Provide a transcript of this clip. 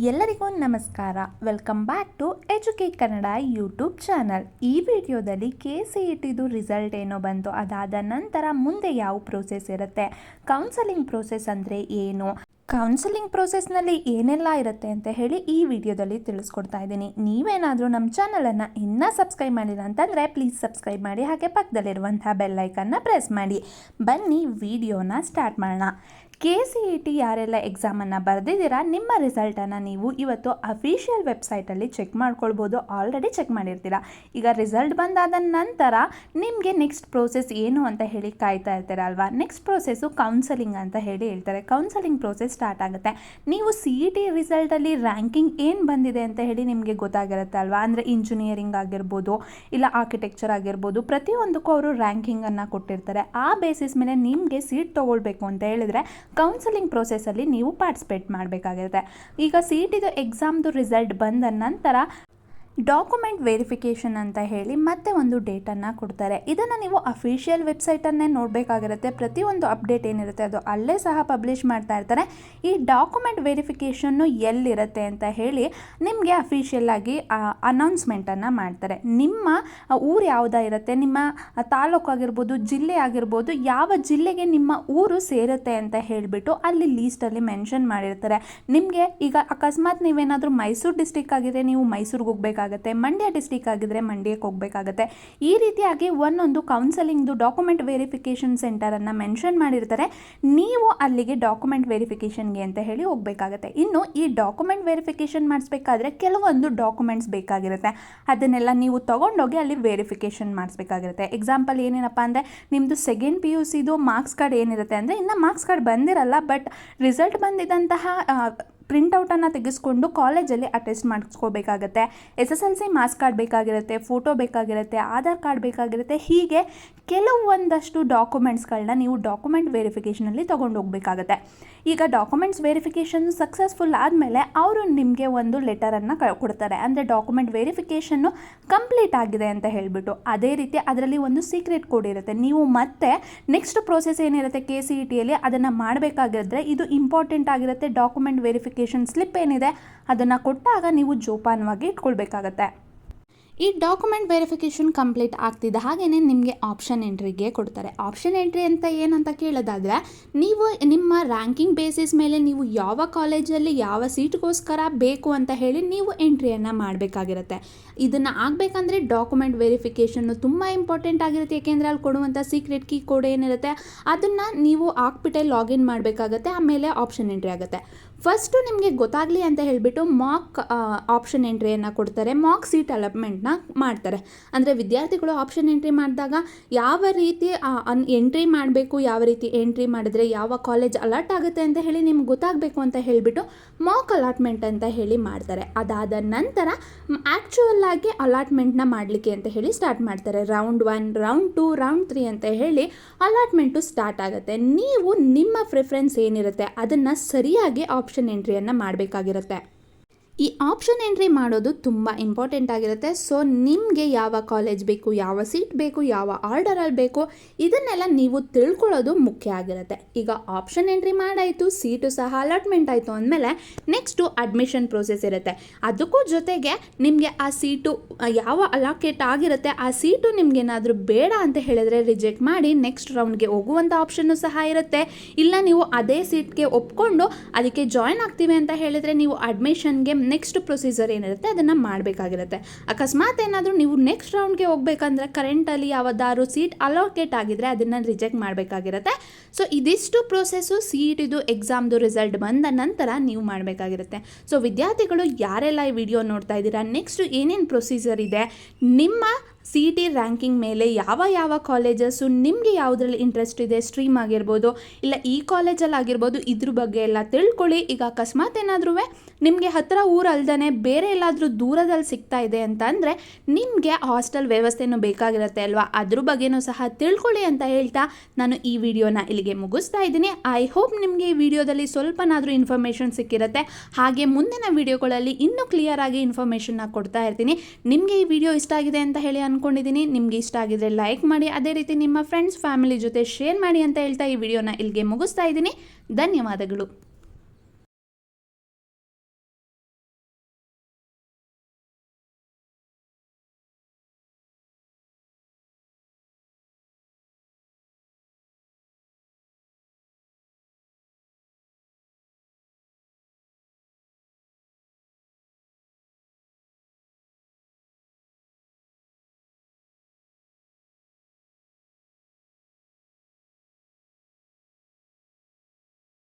ಎಲ್ಲರಿಗೂ ನಮಸ್ಕಾರ. Welcome back to educate Kannada YouTube channel ಈ ವಿಡಿಯೋದಲ್ಲಿ ಕೆ ಸಿ ಇ ಟಿದು ರಿಸಲ್ಟ್ ಏನೋ ಬಂತು? ಅದಾದ ನಂತರ ಮುಂದೆ ಯಾವ ಪ್ರೋಸೆಸ್ ಇರುತ್ತೆ? ಕೌನ್ಸಲಿಂಗ್ ಪ್ರೋಸೆಸ್ ಅಂದರೆ ಏನು? ಕೌನ್ಸಲಿಂಗ್ ಪ್ರೋಸೆಸ್ನಲ್ಲಿ ಏನೆಲ್ಲ ಇರುತ್ತೆ ಅಂತ ಹೇಳಿ ಈ ವಿಡಿಯೋದಲ್ಲಿ ತಿಳಿಸ್ಕೊಡ್ತಾ ಇದ್ದೀನಿ. ನೀವೇನಾದರೂ ನಮ್ಮ ಚಾನಲನ್ನು ಇನ್ನೂ ಸಬ್ಸ್ಕ್ರೈಬ್ ಮಾಡಿಲ್ಲ ಅಂತಂದರೆ ಪ್ಲೀಸ್ ಸಬ್ಸ್ಕ್ರೈಬ್ ಮಾಡಿ, ಹಾಗೆ ಪಕ್ಕದಲ್ಲಿರುವಂಥ ಬೆಲ್ಲೈಕನ್ನ ಪ್ರೆಸ್ ಮಾಡಿ. ಬನ್ನಿ, ವಿಡಿಯೋನ ಸ್ಟಾರ್ಟ್ ಮಾಡೋಣ. ಕೆ ಸಿ ಇ ಟಿ ಯಾರೆಲ್ಲ ಎಕ್ಸಾಮನ್ನು ಬರೆದಿದ್ದೀರಾ, ನಿಮ್ಮ ರಿಸಲ್ಟನ್ನು ನೀವು ಇವತ್ತು ಅಫಿಷಿಯಲ್ ವೆಬ್ಸೈಟಲ್ಲಿ ಚೆಕ್ ಮಾಡ್ಕೊಳ್ಬೋದು. ಆಲ್ರೆಡಿ ಚೆಕ್ ಮಾಡಿರ್ತೀರ. ಈಗ ರಿಸಲ್ಟ್ ಬಂದಾದ ನಂತರ ನಿಮಗೆ ನೆಕ್ಸ್ಟ್ ಪ್ರೋಸೆಸ್ ಏನು ಅಂತ ಹೇಳಿ ಕಾಯ್ತಾ ಇರ್ತೀರ ಅಲ್ವಾ? ನೆಕ್ಸ್ಟ್ ಪ್ರೋಸೆಸ್ಸು ಕೌನ್ಸಲಿಂಗ್ ಅಂತ ಹೇಳಿ ಹೇಳ್ತಾರೆ. ಕೌನ್ಸಲಿಂಗ್ ಪ್ರೋಸೆಸ್ ಸ್ಟಾರ್ಟ್ ಆಗುತ್ತೆ. ನೀವು ಸಿ ಇ ಟಿ ರಿಸಲ್ಟಲ್ಲಿ ರ್ಯಾಂಕಿಂಗ್ ಏನು ಬಂದಿದೆ ಅಂತ ಹೇಳಿ ನಿಮಗೆ ಗೊತ್ತಾಗಿರುತ್ತೆ ಅಲ್ವಾ? ಅಂದರೆ ಇಂಜಿನಿಯರಿಂಗ್ ಆಗಿರ್ಬೋದು, ಇಲ್ಲ ಆರ್ಕಿಟೆಕ್ಚರ್ ಆಗಿರ್ಬೋದು, ಪ್ರತಿಯೊಂದಕ್ಕೂ ಅವರು ರ್ಯಾಂಕಿಂಗನ್ನು ಕೊಟ್ಟಿರ್ತಾರೆ. ಆ ಬೇಸಿಸ್ ಮೇಲೆ ನಿಮಗೆ ಸೀಟ್ ತೊಗೊಳ್ಬೇಕು ಅಂತ ಹೇಳಿದರೆ ಕೌನ್ಸಲಿಂಗ್ ಪ್ರೋಸೆಸ್ಸಲ್ಲಿ ನೀವು ಪಾರ್ಟಿಸಿಪೇಟ್ ಮಾಡಬೇಕಾಗಿರುತ್ತೆ ಈಗ ಸಿ ಟಿದು ಎಕ್ಸಾಮ್ದು ರಿಸಲ್ಟ್ ಬಂದ ನಂತರ ಡಾಕ್ಯುಮೆಂಟ್ ವೆರಿಫಿಕೇಷನ್ ಅಂತ ಹೇಳಿ ಮತ್ತೆ ಒಂದು ಡೇಟನ್ನು ಕೊಡ್ತಾರೆ. ಇದನ್ನು ನೀವು ಅಫಿಷಿಯಲ್ ವೆಬ್ಸೈಟನ್ನೇ ನೋಡಬೇಕಾಗಿರುತ್ತೆ. ಪ್ರತಿಯೊಂದು ಅಪ್ಡೇಟ್ ಏನಿರುತ್ತೆ ಅದು ಅಲ್ಲೇ ಸಹ ಪಬ್ಲಿಷ್ ಮಾಡ್ತಾ ಇರ್ತಾರೆ. ಈ ಡಾಕ್ಯುಮೆಂಟ್ ವೆರಿಫಿಕೇಷನ್ನು ಎಲ್ಲಿರುತ್ತೆ ಅಂತ ಹೇಳಿ ನಿಮಗೆ ಅಫಿಷಿಯಲ್ಲಾಗಿ ಅನೌನ್ಸ್ಮೆಂಟನ್ನು ಮಾಡ್ತಾರೆ. ನಿಮ್ಮ ಊರು ಯಾವುದಾ ಇರುತ್ತೆ? ನಿಮ್ಮ ತಾಲೂಕು ಆಗಿರ್ಬೋದು, ಜಿಲ್ಲೆ ಆಗಿರ್ಬೋದು, ಯಾವ ಜಿಲ್ಲೆಗೆ ನಿಮ್ಮ ಊರು ಸೇರುತ್ತೆ ಅಂತ ಹೇಳಿಬಿಟ್ಟು ಅಲ್ಲಿ ಲೀಸ್ಟಲ್ಲಿ ಮೆನ್ಷನ್ ಮಾಡಿರ್ತಾರೆ. ನಿಮಗೆ ಈಗ ಅಕಸ್ಮಾತ್ ನೀವೇನಾದರೂ ಮೈಸೂರು ಡಿಸ್ಟಿಕ್ ಆಗಿದ್ರೆ ನೀವು ಮೈಸೂರಿಗೆ ಹೋಗ್ಬೇಕಾಗುತ್ತೆ ಮಂಡ್ಯ ಡಿಸ್ಟಿಕ್ ಆಗಿದ್ರೆ ಮಂಡ್ಯಕ್ಕೆ ಹೋಗಬೇಕಾಗತ್ತೆ. ಈ ರೀತಿಯಾಗಿ ಒಂದೊಂದು ಕೌನ್ಸಲಿಂಗ್ದು ಡಾಕ್ಯುಮೆಂಟ್ ವೆರಿಫಿಕೇಷನ್ ಸೆಂಟರನ್ನು ಮೆನ್ಷನ್ ಮಾಡಿರ್ತಾರೆ. ನೀವು ಅಲ್ಲಿಗೆ ಡಾಕ್ಯುಮೆಂಟ್ ವೆರಿಫಿಕೇಷನ್ಗೆ ಅಂತ ಹೇಳಿ ಹೋಗಬೇಕಾಗತ್ತೆ. ಇನ್ನು ಈ ಡಾಕ್ಯುಮೆಂಟ್ ವೆರಿಫಿಕೇಷನ್ ಮಾಡಿಸ್ಬೇಕಾದ್ರೆ ಕೆಲವೊಂದು ಡಾಕ್ಯುಮೆಂಟ್ಸ್ ಬೇಕಾಗಿರುತ್ತೆ. ಅದನ್ನೆಲ್ಲ ನೀವು ತೊಗೊಂಡೋಗಿ ಅಲ್ಲಿ ವೆರಿಫಿಕೇಷನ್ ಮಾಡಿಸ್ಬೇಕಾಗಿರುತ್ತೆ. ಎಕ್ಸಾಂಪಲ್ ಏನೇನಪ್ಪ ಅಂದರೆ ನಿಮ್ಮದು ಸೆಕೆಂಡ್ ಪಿ ಯು ಸಿದು ಮಾರ್ಕ್ಸ್ ಕಾರ್ಡ್ ಏನಿರುತ್ತೆ ಅಂದರೆ, ಇನ್ನು ಮಾರ್ಕ್ಸ್ ಕಾರ್ಡ್ ಬಂದಿರಲ್ಲ ಬಟ್ ರಿಸಲ್ಟ್ ಬಂದಿದ್ದಂತಹ ಪ್ರಿಂಟೌಟನ್ನು ತೆಗೆಸ್ಕೊಂಡು ಕಾಲೇಜಲ್ಲಿ attest ಮಾಡಿಸ್ಕೋಬೇಕಾಗತ್ತೆ. S S L C marks card ಬೇಕಾಗಿರುತ್ತೆ ಫೋಟೋ ಬೇಕಾಗಿರುತ್ತೆ ಆಧಾರ್ ಕಾರ್ಡ್ ಬೇಕಾಗಿರುತ್ತೆ, ಹೀಗೆ ಕೆಲವೊಂದಷ್ಟು ಡಾಕ್ಯುಮೆಂಟ್ಸ್ಗಳನ್ನ ನೀವು ಡಾಕ್ಯುಮೆಂಟ್ ವೆರಿಫಿಕೇಷನಲ್ಲಿ ತೊಗೊಂಡು ಹೋಗಬೇಕಾಗತ್ತೆ ಈಗ ಡಾಕ್ಯುಮೆಂಟ್ಸ್ ವೆರಿಫಿಕೇಷನ್ ಸಕ್ಸಸ್ಫುಲ್ ಆದಮೇಲೆ ಅವರು ನಿಮಗೆ ಒಂದು ಲೆಟರನ್ನು ಕ ಕೊಡ್ತಾರೆ. ಅಂದರೆ ಡಾಕ್ಯುಮೆಂಟ್ ವೆರಿಫಿಕೇಷನ್ನು ಕಂಪ್ಲೀಟ್ ಆಗಿದೆ ಅಂತ ಹೇಳಿಬಿಟ್ಟು. ಅದೇ ರೀತಿ ಅದರಲ್ಲಿ ಒಂದು ಸೀಕ್ರೆಟ್ ಕೋಡ್ ಇರುತ್ತೆ. ನೀವು ಮತ್ತೆ ನೆಕ್ಸ್ಟ್ ಪ್ರೋಸೆಸ್ ಏನಿರುತ್ತೆ ಕೆ ಸಿ ಇ ಟಿಯಲ್ಲಿ ಅದನ್ನು ಮಾಡಬೇಕಾಗಿದ್ರೆ ಇದು ಇಂಪಾರ್ಟೆಂಟ್ ಆಗಿರುತ್ತೆ. ಡಾಕ್ಯುಮೆಂಟ್ ವೆರಿಫಿಕೇಷನ್ ಸ್ಲಿಪ್ ಏನಿದೆ ಅದನ್ನು ಕೊಟ್ಟಾಗ ನೀವು ಜೋಪಾನವಾಗಿ ಇಟ್ಕೊಳ್ಬೇಕಾಗತ್ತೆ. ಈ ಡಾಕ್ಯುಮೆಂಟ್ ವೆರಿಫಿಕೇಷನ್ ಕಂಪ್ಲೀಟ್ ಆಗ್ತಿದ್ದ ಹಾಗೆಯೇ ನಿಮಗೆ ಆಪ್ಷನ್ ಎಂಟ್ರಿಗೆ ಕೊಡ್ತಾರೆ. ಆಪ್ಷನ್ ಎಂಟ್ರಿ ಅಂತ ಏನಂತ ಕೇಳೋದಾದರೆ, ನೀವು ನಿಮ್ಮ ರ್ಯಾಂಕಿಂಗ್ ಬೇಸಿಸ್ ಮೇಲೆ ನೀವು ಯಾವ ಕಾಲೇಜಲ್ಲಿ ಯಾವ ಸೀಟ್ಗೋಸ್ಕರ ಬೇಕು ಅಂತ ಹೇಳಿ ನೀವು ಎಂಟ್ರಿಯನ್ನು ಮಾಡಬೇಕಾಗಿರುತ್ತೆ. ಇದನ್ನು ಆಗಬೇಕಂದ್ರೆ ಡಾಕ್ಯುಮೆಂಟ್ ವೆರಿಫಿಕೇಷನ್ನು ತುಂಬ ಇಂಪಾರ್ಟೆಂಟ್ ಆಗಿರುತ್ತೆ, ಏಕೆಂದರೆ ಅಲ್ಲಿ ಕೊಡುವಂಥ ಸೀಕ್ರೆಟ್ ಕೀ ಕೋಡ್ ಏನಿರುತ್ತೆ, ಅದನ್ನು ನೀವು ಹಾಕ್ಬಿಟ್ಟೆ ಲಾಗಿನ್ ಮಾಡಬೇಕಾಗತ್ತೆ, ಆಮೇಲೆ ಆಪ್ಷನ್ ಎಂಟ್ರಿ ಆಗುತ್ತೆ. ಫಸ್ಟು ನಿಮಗೆ ಗೊತ್ತಾಗಲಿ ಅಂತ ಹೇಳಿಬಿಟ್ಟು ಮಾಕ್ ಆಪ್ಷನ್ ಎಂಟ್ರಿಯನ್ನು ಕೊಡ್ತಾರೆ. ಮಾಕ್ ಸೀಟ್ ಅಲಾಟ್ಮೆಂಟ್ನ ಮಾಡ್ತಾರೆ. ಅಂದರೆ ವಿದ್ಯಾರ್ಥಿಗಳು ಆಪ್ಷನ್ ಎಂಟ್ರಿ ಮಾಡಿದಾಗ ಯಾವ ರೀತಿ ಎಂಟ್ರಿ ಮಾಡಬೇಕು, ಯಾವ ರೀತಿ ಎಂಟ್ರಿ ಮಾಡಿದ್ರೆ ಯಾವ ಕಾಲೇಜ್ ಅಲಾಟ್ ಆಗುತ್ತೆ ಅಂತ ಹೇಳಿ ನಿಮ್ಗೆ ಗೊತ್ತಾಗಬೇಕು ಅಂತ ಹೇಳಿಬಿಟ್ಟು ಮಾಕ್ ಅಲಾಟ್ಮೆಂಟ್ ಅಂತ ಹೇಳಿ ಮಾಡ್ತಾರೆ. ಅದಾದ ನಂತರ ಆ್ಯಕ್ಚುಯಲ್ ಆಗಿ ಅಲಾಟ್ಮೆಂಟ್ನ ಮಾಡಲಿಕ್ಕೆ ಅಂತ ಹೇಳಿ ಸ್ಟಾರ್ಟ್ ಮಾಡ್ತಾರೆ. Round one round two round three ಅಂತ ಹೇಳಿ ಅಲಾಟ್ಮೆಂಟು ಸ್ಟಾರ್ಟ್ ಆಗುತ್ತೆ. ನೀವು ನಿಮ್ಮ ಪ್ರಿಫರೆನ್ಸ್ ಏನಿರುತ್ತೆ, ಅದನ್ನು ಸರಿಯಾಗಿ ಆಪ್ಷನ್ ಎಂಟ್ರಿಯನ್ನು ಮಾಡಬೇಕಾಗಿರುತ್ತೆ. ಈ ಆಪ್ಷನ್ ಎಂಟ್ರಿ ಮಾಡೋದು ತುಂಬ ಇಂಪಾರ್ಟೆಂಟ್ ಆಗಿರುತ್ತೆ. ಸೊ ನಿಮಗೆ ಯಾವ ಕಾಲೇಜ್ ಬೇಕು, ಯಾವ ಸೀಟ್ ಬೇಕು, ಯಾವ ಆರ್ಡರಲ್ಲಿ ಬೇಕು, ಇದನ್ನೆಲ್ಲ ನೀವು ತಿಳ್ಕೊಳ್ಳೋದು ಮುಖ್ಯ ಆಗಿರುತ್ತೆ. ಈಗ ಆಪ್ಷನ್ ಎಂಟ್ರಿ ಮಾಡಾಯಿತು ಸೀಟು ಸಹ ಅಲಾಟ್ಮೆಂಟ್ ಆಯಿತು ಅಂದಮೇಲೆ ನೆಕ್ಸ್ಟು ಅಡ್ಮಿಷನ್ ಪ್ರೋಸೆಸ್ ಇರುತ್ತೆ. ಅದಕ್ಕೂ ಜೊತೆಗೆ ನಿಮಗೆ ಆ ಸೀಟು ಯಾವ ಅಲಾಕೇಟ್ ಆಗಿರುತ್ತೆ, ಆ ಸೀಟು ನಿಮಗೇನಾದರೂ ಬೇಡ ಅಂತ ಹೇಳಿದ್ರೆ ರಿಜೆಕ್ಟ್ ಮಾಡಿ ನೆಕ್ಸ್ಟ್ ರೌಂಡ್ಗೆ ಹೋಗುವಂಥ ಆಪ್ಷನ್ನು ಸಹ ಇರುತ್ತೆ. ಇಲ್ಲ, ನೀವು ಅದೇ ಸೀಟ್ಗೆ ಒಪ್ಕೊಂಡು ಅದಕ್ಕೆ ಜಾಯ್ನ್ ಆಗ್ತೀವಿ ಅಂತ ಹೇಳಿದರೆ ನೀವು ಅಡ್ಮಿಷನ್ಗೆ ನೆಕ್ಸ್ಟ್ ಪ್ರೊಸೀಜರ್ ಏನಿರುತ್ತೆ, ಅದನ್ನು ಮಾಡಬೇಕಾಗಿರುತ್ತೆ. ಅಕಸ್ಮಾತ್ ಏನಾದರೂ ನೀವು ನೆಕ್ಸ್ಟ್ ರೌಂಡ್ಗೆ ಹೋಗ್ಬೇಕಂದ್ರೆ ಕರೆಂಟಲ್ಲಿ ಯಾವ್ದಾದ್ರು ಸೀಟ್ ಅಲೋಕೇಟ್ ಆಗಿದ್ರೆ ಅದನ್ನು ರಿಜೆಕ್ಟ್ ಮಾಡಬೇಕಾಗಿರುತ್ತೆ. ಸೊ ಇದಿಷ್ಟು ಪ್ರೊಸೆಸ್ಸು ಸೀಟಿದು ಎಕ್ಸಾಮ್ದು ರಿಸಲ್ಟ್ ಬಂದ ನಂತರ ನೀವು ಮಾಡಬೇಕಾಗಿರುತ್ತೆ. ಸೊ ವಿದ್ಯಾರ್ಥಿಗಳು ಯಾರೆಲ್ಲ ಈ ವಿಡಿಯೋ ನೋಡ್ತಾ ಇದ್ದೀರಾ ನೆಕ್ಸ್ಟ್ ಏನೇನು ಪ್ರೊಸೀಜರ್ ಇದೆ, ನಿಮ್ಮ ಸಿ ಟಿ ರ್ಯಾಂಕಿಂಗ್ ಮೇಲೆ ಯಾವ ಯಾವ ಕಾಲೇಜಸ್ಸು ನಿಮಗೆ ಯಾವುದ್ರಲ್ಲಿ ಇಂಟ್ರೆಸ್ಟ್ ಇದೆ ಸ್ಟ್ರೀಮ್ ಆಗಿರ್ಬೋದು, ಇಲ್ಲ ಈ ಕಾಲೇಜಲ್ಲಿ ಆಗಿರ್ಬೋದು, ಇದ್ರ ಬಗ್ಗೆ ಎಲ್ಲ ತಿಳ್ಕೊಳ್ಳಿ. ಈಗ ಅಕಸ್ಮಾತ್ ಏನಾದ್ರೂ ನಿಮಗೆ ಹತ್ತಿರ ಊರು ಅಲ್ದೇ ಬೇರೆ ಎಲ್ಲಾದರೂ ದೂರದಲ್ಲಿ ಸಿಗ್ತಾ ಇದೆ ಅಂತ ಅಂದರೆ ನಿಮಗೆ ಹಾಸ್ಟೆಲ್ ವ್ಯವಸ್ಥೆನೂ ಬೇಕಾಗಿರುತ್ತೆ ಅಲ್ವಾ? ಅದ್ರ ಬಗ್ಗೆನೂ ಸಹ ತಿಳ್ಕೊಳ್ಳಿ ಅಂತ ಹೇಳ್ತಾ ನಾನು ಈ ವಿಡಿಯೋನ ಇಲ್ಲಿಗೆ ಮುಗಿಸ್ತಾ ಇದ್ದೀನಿ. ಐ ಹೋಪ್ ನಿಮಗೆ ಈ ವಿಡಿಯೋದಲ್ಲಿ ಸ್ವಲ್ಪನಾದರೂ ಇನ್ಫಾರ್ಮೇಷನ್ ಸಿಕ್ಕಿರುತ್ತೆ. ಹಾಗೆ ಮುಂದಿನ ವಿಡಿಯೋಗಳಲ್ಲಿ ಇನ್ನೂ ಕ್ಲಿಯರ್ ಆಗಿ ಇನ್ಫಾರ್ಮೇಷನ್ನ ಕೊಡ್ತಾ ಇರ್ತೀನಿ. ನಿಮಗೆ ಈ ವಿಡಿಯೋ ಇಷ್ಟ ಆಗಿದೆ ಅಂತ ಹೇಳಿ ಅಂದ್ಕೊಂಡಿದ್ದೀನಿ ನಿಮಗೆ ಇಷ್ಟ ಆಗಿದ್ರೆ ಲೈಕ್ ಮಾಡಿ, ಅದೇ ರೀತಿ ನಿಮ್ಮ ಫ್ರೆಂಡ್ಸ್ ಫ್ಯಾಮಿಲಿ ಜೊತೆ ಶೇರ್ ಮಾಡಿ ಅಂತ ಹೇಳ್ತಾ ಈ ವಿಡಿಯೋನ ಇಲ್ಲಿಗೆ ಮುಗಿಸ್ತಾ ಇದ್ದೀನಿ. ಧನ್ಯವಾದಗಳು.